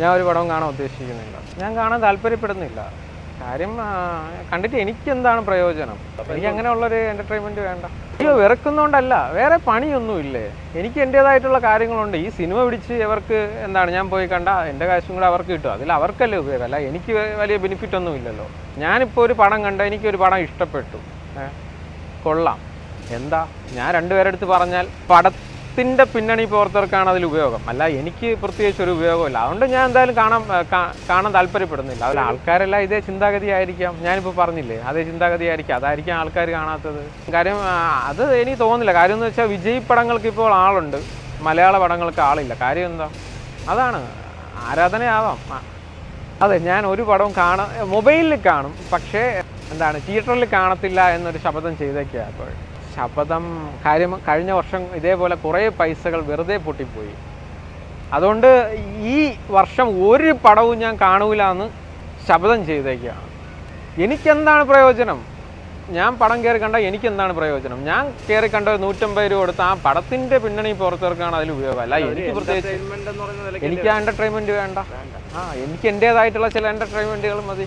ഞാൻ ഒരു പടവും കാണാൻ ഉദ്ദേശിക്കുന്നില്ല. ഞാൻ കാണാൻ താല്പര്യപ്പെടുന്നില്ല. കാര്യം കണ്ടിട്ട് എനിക്ക് എന്താണ് പ്രയോജനം? എനിക്ക് അങ്ങനെയുള്ളൊരു എന്റർടൈൻമെന്റ് വേണ്ട. അയ്യോ വെറുക്കുന്നതുകൊണ്ടല്ല വേറെ പണിയൊന്നുമില്ലേ? എനിക്ക് എന്റേതായിട്ടുള്ള കാര്യങ്ങളുണ്ട്. ഈ സിനിമ പിടിച്ച് ഇവർക്ക് എന്താണ് ഞാൻ പോയി കണ്ട എന്റെ കാശും കൂടെ അവർക്ക് കിട്ടും. അതിൽ അവർക്കല്ലേ ഉപയോഗം. അല്ല എനിക്ക് വലിയ ബെനിഫിറ്റ് ഒന്നും ഇല്ലല്ലോ ഞാനിപ്പോൾ ഒരു പടം കണ്ട എനിക്കൊരു പടം ഇഷ്ടപ്പെട്ടു. കൊള്ളാം. എന്താ? ഞാൻ രണ്ടുപേരെടുത്ത് പറഞ്ഞാൽ പടത്തിന്റെ പിന്നണി പ്രവർത്തകർക്കാണ് അതിൽ ഉപയോഗം. അല്ല എനിക്ക് പ്രത്യേകിച്ച് ഒരു ഉപയോഗമില്ല. അതുകൊണ്ട് ഞാൻ എന്തായാലും കാണാൻ കാണാൻ താല്പര്യപ്പെടുന്നില്ല. അതിൽ ആൾക്കാരെല്ലാം ഇതേ ചിന്താഗതി ആയിരിക്കാം ഞാനിപ്പോൾ പറഞ്ഞില്ലേ അതേ ചിന്താഗതി ആയിരിക്കാം അതായിരിക്കാം ആൾക്കാർ കാണാത്തത്. കാര്യം അത് എനിക്ക് തോന്നുന്നില്ല. കാര്യം എന്ന് വെച്ചാൽ വിജയ് പടങ്ങൾക്ക് ഇപ്പോൾ ആളുണ്ട്. മലയാള പടങ്ങൾക്ക് ആളില്ല. കാര്യം എന്താ? അതാണ്. ആരാധനയാവാം. അതെ ഞാൻ ഒരു പടവും കാണാം മൊബൈലിൽ കാണും. പക്ഷേ എന്താണ് തിയേറ്ററിൽ കാണത്തില്ല എന്നൊരു ശബ്ദം ചെയ്തേക്കുക അപ്പോൾ ശപഥം കാര്യം കഴിഞ്ഞ വർഷം ഇതേപോലെ കുറേ പൈസകൾ വെറുതെ പൊട്ടിപ്പോയി. അതുകൊണ്ട് ഈ വർഷം ഒരു പടവും ഞാൻ കാണൂല എന്ന് ശപഥം ചെയ്തേക്കുകയാണ് എനിക്കെന്താണ് പ്രയോജനം? ഞാൻ പടം കയറി കണ്ട എനിക്ക് എന്താണ് പ്രയോജനം? ഞാൻ കയറി കണ്ട ഒരു നൂറ്റമ്പത് രൂപ കൊടുത്ത് ആ പടത്തിന്റെ പിന്നണി പുറത്തിറക്കാണ് അതിൽ ഉപയോഗം. അല്ല എനിക്ക് പ്രത്യേകിച്ച് എനിക്ക് ആ എന്റർടൈൻമെന്റ് വേണ്ട. ആ എനിക്ക് എന്റെതായിട്ടുള്ള ചില എന്റർടൈൻമെന്റുകൾ മതി.